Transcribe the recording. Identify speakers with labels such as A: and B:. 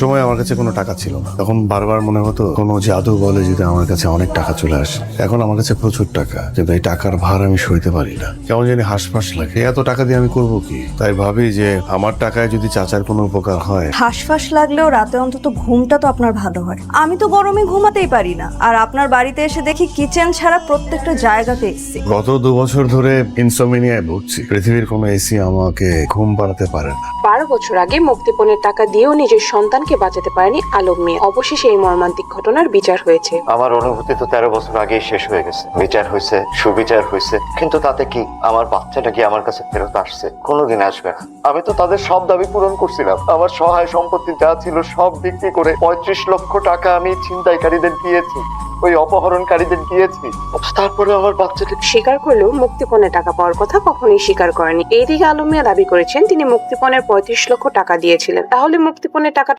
A: একসময় আমার কাছে কোনো টাকা ছিল না। তখন বারবার মনে হতো কোনো জাদু বলে যদি আমার কাছে অনেক টাকা চলে আসে। এখন আমার কাছে প্রচুর টাকা কিন্তু এই টাকার ভার আমি সইতে পারি না। কেমন জানি হাসফাস লাগে এত টাকা দিয়ে আমি করব কি? তাই ভাবি যে আমার টাকায় যদি চাচার কোনো উপকার হয়।
B: হাঁসফাঁস লাগলেও রাতে অন্তত ঘুমটা তো আপনার ভালো হয়। আমি তো গরমে ঘুমাতেই পারি না। আর আপনার বাড়িতে এসে দেখি কিচেন ছাড়া প্রত্যেকটা জায়গাতে এসছি
A: গত দু বছর ধরে ইনসোমিনিয়ায় ভুগছি। পৃথিবীর কোনো এসি আমাকে ঘুম পাড়াতে পারে না।
C: বারো বছর আগে মুক্তিপণের টাকা দিয়েও নিজের সন্তানকে বাঁচাতে পারেনি আলম মিয়া। অবশেষে এই মর্মান্তিক ঘটনার বিচার হয়েছে।
D: আমার অনুভূতি তো তেরো বছর আগেই শেষ হয়ে গেছে। বিচার হয়েছে সুবিচার হয়েছে। কিন্তু তাতে কি আমার বাচ্চাটা কি আমার কাছে ফেরত আসছে? কোনোদিন আসবে না। আমি তো তাদের সব দাবি পূরণ করছিলাম। আমার সহায় সম্পত্তি যা ছিল সব বিক্রি করে পঁয়ত্রিশ লক্ষ টাকা আমি ছিনতাইকারীদের দিয়েছি। ওই অপহরণকারীদের দিয়েছি। তারপরে আমার বাচ্চাটা
C: স্বীকার করলেও মুক্তিপণের টাকা পাওয়ার কথা কখনোই স্বীকার করেনি। এইদিকে আলম মিয়া দাবি করেছেন তিনি মুক্তিপণের পঁয়ত্রিশ লক্ষ টাকা দিয়েছিলেন। তাহলে মুক্তিপণের টাকা